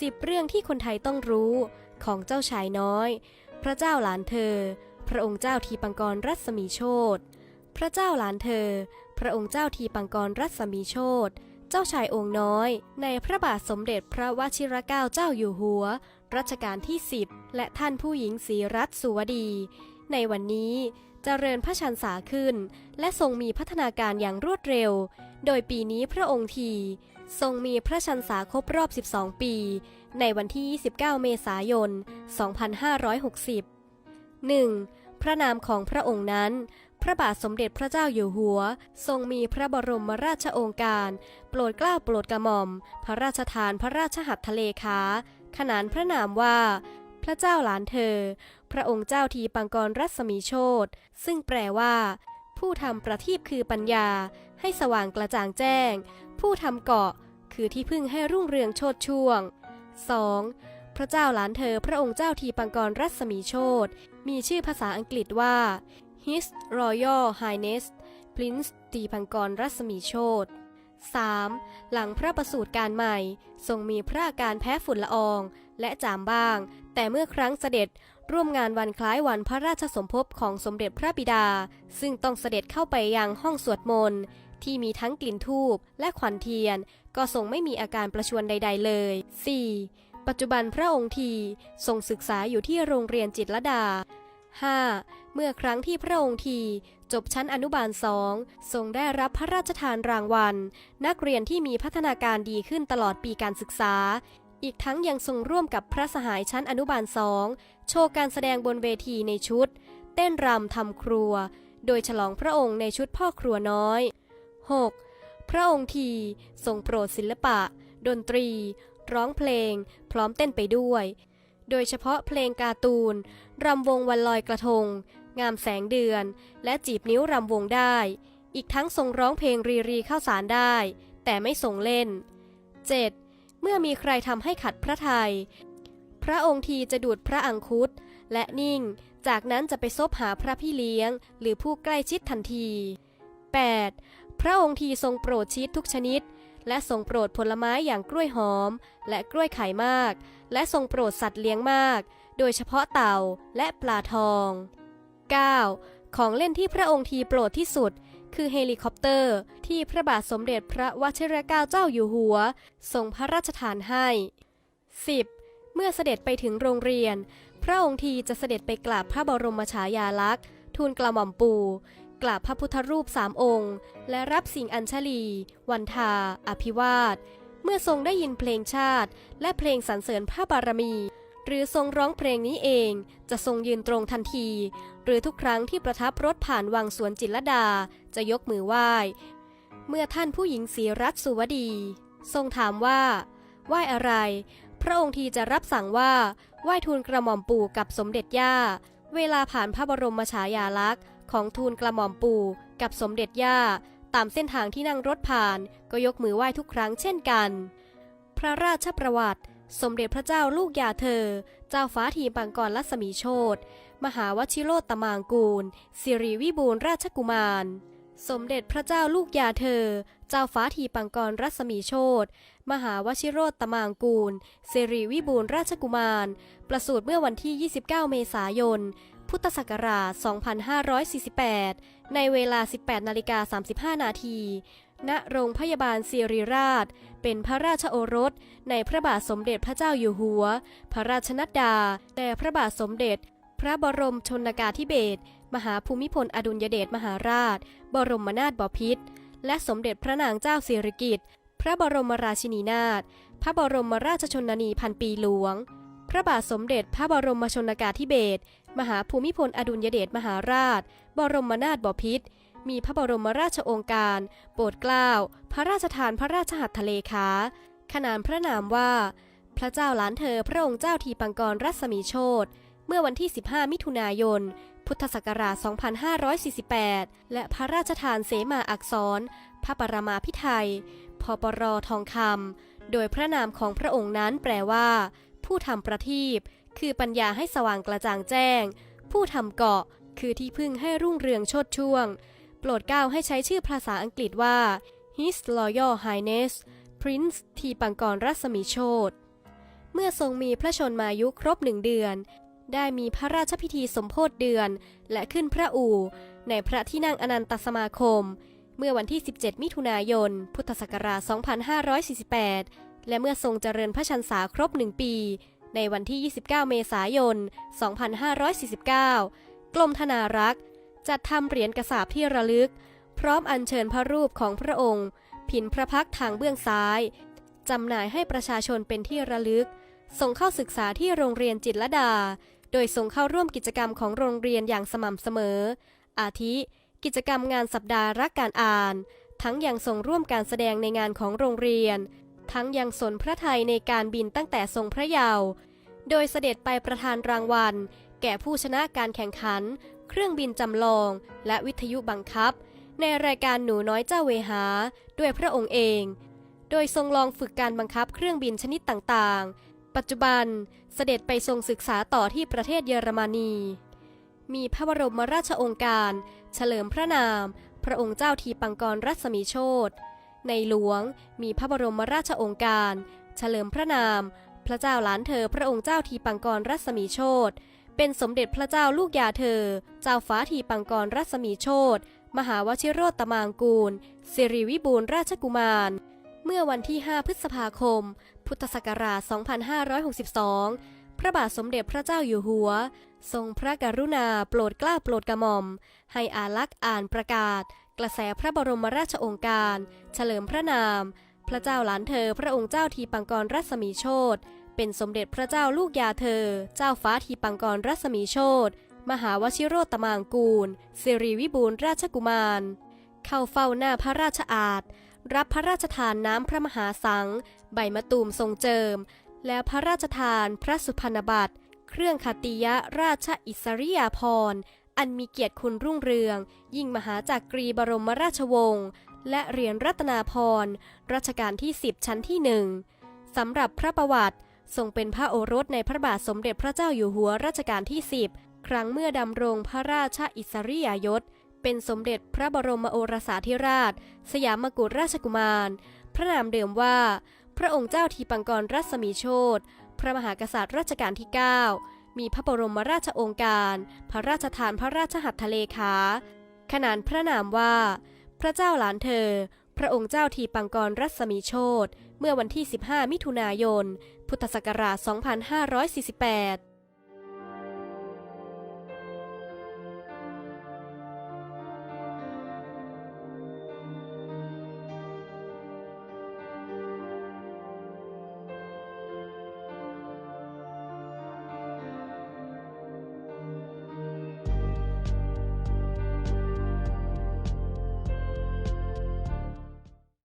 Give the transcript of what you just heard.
สิบเรื่องที่คนไทยต้องรู้ของเจ้าชายน้อย พระเจ้าหลานเธอ พระองค์เจ้าทีปังกรรัศมีโชตพระเจ้าหลานเธอ พระองค์เจ้าทีปังกรรัศมีโชตเจ้าชายองค์น้อย ในพระบาทสมเด็จพระวชิรเกล้าเจ้าอยู่หัว รัชกาลที่ 10 และท่านผู้หญิงศรีรัตน์สุวดี ในวันนี้เจริญพระชันษาขึ้น และทรงมีพัฒนาการอย่างรวดเร็ว โดยปีนี้พระองค์ที ทรงมีพระชันษาครบรอบ 12 ปี ในวันที่ 29 เมษายน 2560 1. พระนามของพระองค์นั้น พระบาทสมเด็จพระเจ้าอยู่หัว ทรงมีพระบรมราชโองการ โปรดเกล้าโปรดกระหม่อม พระราชทานพระราชหัตถเลขา ขนานพระนามว่า พระเจ้าหลานเธอ พระองค์เจ้าทีปังกรรัศมีโชตซึ่งแปลว่า ผู้ทำประทีปคือปัญญา ให้สว่างกระจ่างแจ้ง ผู้ทำเกาะคือที่พึ่งให้รุ่งเรืองโชดช่วง 2. พระเจ้าหลานเธอพระองค์เจ้าทีปังกรรัศมีโชตมีชื่อภาษาอังกฤษว่า His Royal Highness Prince ตีพังกรรัศมีโชต 3. หลังพระประสูติการใหม่ ทรงมีพระอาการแพ้ฝุ่นละออง และจามบ้าง แต่เมื่อครั้งเสด็จร่วมงานวันคล้ายวันพระราชสมภพของสมเด็จพระบิดา ซึ่งต้องเสด็จเข้าไปยังห้องสวดมนต์ ที่มีทั้งกลิ่นทูบและขวัญเทียน ก็ทรงไม่มีอาการประชวนใด ๆ เลย 4. ปัจจุบันพระองค์ทีทรงศึกษาอยู่ที่โรงเรียนจิตรลดา 5. เมื่อครั้งที่พระองค์ทีจบชั้นอนุบาลสองทรงได้รับพระราชทานรางวัล นักเรียนที่มีพัฒนาการดีขึ้นตลอดปีการศึกษา อีกทั้งยังทรงร่วมกับพระสหายชั้นอนุบาลสองโชว์การแสดงบนเวทีในชุด เต้นรำทำครัว โดยฉลองพระองค์ในชุดพ่อครัวน้อย 6. พระองค์ทีทรงโปรดศิลปะ ดนตรี ร้องเพลง พร้อมเต้นไปด้วย โดยเฉพาะเพลงการ์ตูน รำวงวันลอยกระทง งามแสงเดือน และจีบนิ้วรำวงได้ อีกทั้งทรงร้องเพลงรีรีเข้าสารได้ แต่ไม่ทรงเล่น 7. เมื่อมีใครทำให้ขัดพระทัยพระองค์ทีจะดูดพระอังคุดและนิ่ง จากนั้นจะไปซบหาพระพี่เลี้ยง หรือผู้ใกล้ชิดทันที 8. พระองค์ทีทรงโปรดชีสทุกชนิด และทรงโปรดผลไม้อย่างกล้วยหอม และกล้วยไข่มาก และทรงโปรดสัตว์เลี้ยงมาก โดยเฉพาะเต่าและปลาทอง 9. ของเล่นที่พระองค์ทีโปรดที่สุด คือเฮลิคอปเตอร์ ที่พระบาทสมเด็จพระวชิรเกล้าเจ้าอยู่หัว ทรงพระราชทานให้ 10. เมื่อเสด็จไปถึงโรงเรียน พระองค์ทีจะเสด็จไปกราบพระบรมฉายาลักษณ์ทูลกระหม่อมปู่ กราบพระพุทธรูปสามองค์ และรับสิ่งอัญชลี วันทา อภิวาท เมื่อทรงได้ยินเพลงชาติ และเพลงสรรเสริญพระบารมี หรือทรงร้องเพลงนี้เอง จะทรงยืนตรงทันที หรือทุกครั้งที่ประทับรถผ่านวังสวนจิตรลดา จะยกมือไหว้ เมื่อท่านผู้หญิงศรีรัตน์สุวดี ทรงถามว่าไหว้อะไร พระองค์ทีจะรับสั่งว่าไหว้ทูลกระหม่อมปู่กับสมเด็จย่า เวลาผ่านพระบรมฉายาลักษณ์ ของทูลกระหม่อมปู่กับสมเด็จย่า ตามเส้นทางที่นั่งรถผ่าน ก็ยกมือไหว้ทุกครั้งเช่นกัน พระราชประวัติ สมเด็จพระเจ้าลูกยาเธอ เจ้าฟ้าทีปังกรลัศมีโชตมหาวชิโรตมางกูล สิริวิบูลราชกุมาร สมเด็จพระเจ้าลูกยาเธอ เจ้าฟ้าทีปังกรรัศมีโชตมหาวชิโรตมางกูลสิริวิบูลราชกุมาร ประสูติเมื่อวันที่ 29 เมษายน พุทธศักราช 2548 ในเวลา 18 นาฬิกา 35 นาที ณ โรงพยาบาลศิริราช เป็นพระราชโอรส ในพระบาทสมเด็จพระเจ้าอยู่หัว พระราชนัดดาแต่พระบาทสมเด็จ พระบรมชนกาธิเบศร มหาภูมิพลอดุลยเดชมหาราช บรมนาถบพิตร และสมเด็จพระนางเจ้าสิริกิติ์ พระบรมราชินีนาถ พระบรมราชชนนีพันปีหลวง พระบาทสมเด็จพระบรมชนกาธิเบศรมหาภูมิพลอดุลยเดชมหาราช บรมนาถบพิตรมีพระบรมราชโองการ โปรดเกล้า พระราชทานพระราชหัตถเลขา ขนานพระนามว่า พระเจ้าหลานเธอพระองค์เจ้าทีปังกรรัศมีโชตเมื่อวันที่ 15 มิถุนายน พุทธศักราช 2548 และพระราชทานเสมาอักษร พระปรมาภิไธยพปรทองคำโดยพระนามของพระองค์นั้นแปลว่า ผู้ทำประทีปคือปัญญาให้สว่างกระจ่างแจ้ง ผู้ทำเกาะคือที่พึ่งให้รุ่งเรืองโชดช่วง โปรดเกล้าให้ใช้ชื่อภาษาอังกฤษว่า His Royal Highness Prince ทีปังกรรัศมีโชตมื่อทรงมีพระชนมายุครบหนึ่งเดือน ได้มีพระราชพิธีสมโพธเดือน และขึ้นพระอู่ ในพระที่นั่งอนันตสมาคม เมื่อวันที่ 17 มิถุนายน พุทธศักราช 2548 และเมื่อทรงเจริญพระชันษาครบหนึ่งปี ในวันที่ 29 เมษายน 2549 กรมธนารักษ์ จัดทำเหรียญกระสาบที่ระลึก พร้อมอัญเชิญพระรูปของพระองค์ ผินพระพักทางเบื้องซ้ายจำหน่ายให้ประชาชนเป็นที่ระลึก ส่งเข้าศึกษาที่โรงเรียนจิตรดา โดยส่งเข้าร่วมกิจกรรมของโรงเรียนอย่างสม่ำเสมอ อาทิ กิจกรรมงานสัปดาห์รักการอ่าน ทั้งยังส่งร่วมการแสดงในงานของโรงเรียน ทั้งยังสนพระไทยในการบินตั้งแต่ทรงพระเยาว์ โดยเสด็จไปประทานรางวัล แก่ผู้ชนะการแข่งขัน เครื่องบินจำลอง และวิทยุบังคับ ในรายการหนูน้อยเจ้าเวหา ด้วยพระองค์เอง โดยทรงลองฝึกการบังคับเครื่องบินชนิดต่างๆ ปัจจุบันเสด็จไปทรงศึกษาต่อที่ประเทศเยอรมนี มีพระบรมราชองค์การ เฉลิมพระนาม พระองค์เจ้าทีปังกรรัศมีโชต ในหลวง มีพระบรมราชองค์การ เฉลิมพระนาม พระเจ้าหลานเธอพระองค์เจ้าทีปังกรรัศมีโชตเป็นสมเด็จพระเจ้าลูกยาเธอ เจ้าฟ้าทีปังกรรัศมีโชตมหาวชิโรตมางกูล สิริวิบูลราชกุมาร เมื่อวันที่ 5 พฤษภาคม พุทธศักราช 2562 พระบาทสมเด็จพระเจ้าอยู่หัว ทรงพระกรุณาโปรดเกล้าโปรดกระหม่อม ให้อาลักษ์อ่านประกาศ กระแสพระบรมราชโองการ เฉลิมพระนาม พระเจ้าหลานเธอ พระองค์เจ้าทีปังกรรัศมีโชตเป็นสมเด็จพระเจ้าลูกยาเธอ เจ้าฟ้าทีปังกรรัศมีโชตมหาวชิโรตมางกูลสิริวิบูลราชกุมาร เข้าเฝ้าหน้าพระราชอาณรับพระราชทานน้ำพระมหาสัง ใบมะตูมทรงเจิม แล้วพระราชทานพระสุพรรณบัตร เครื่องคติยราชอิสริยาภรณ์ อันมีเกียรติคุณรุ่งเรือง ยิ่งมหาจากกรีบรมราชวงศ์และเหรียญรัตนาพรรัชกาลที่ 10 ชั้นที่หนึ่งสำหรับพระประวัติทรงเป็นพระโอรสในพระบาทสมเด็จพระเจ้าอยู่หัวรัชกาลที่ 10 ครั้งเมื่อดำรงพระราชอิสริยยศ เป็นสมเด็จพระบรมโอรสาธิราช สยามกุฎราชกุมาร พระนามเดิมว่า พระองค์เจ้าทีปังกรรัศมีโชตพระมหากษัตริย์รัชกาลที่ 9 มีพระบรมราชโองการ พระราชทานพระราชหัตถเลขา ขนานพระนามว่า พระเจ้าหลานเธอ พระองค์เจ้าทีปังกรรัศมีโชตเมื่อวันที่ 15 มิถุนายน พุทธศักราช 2548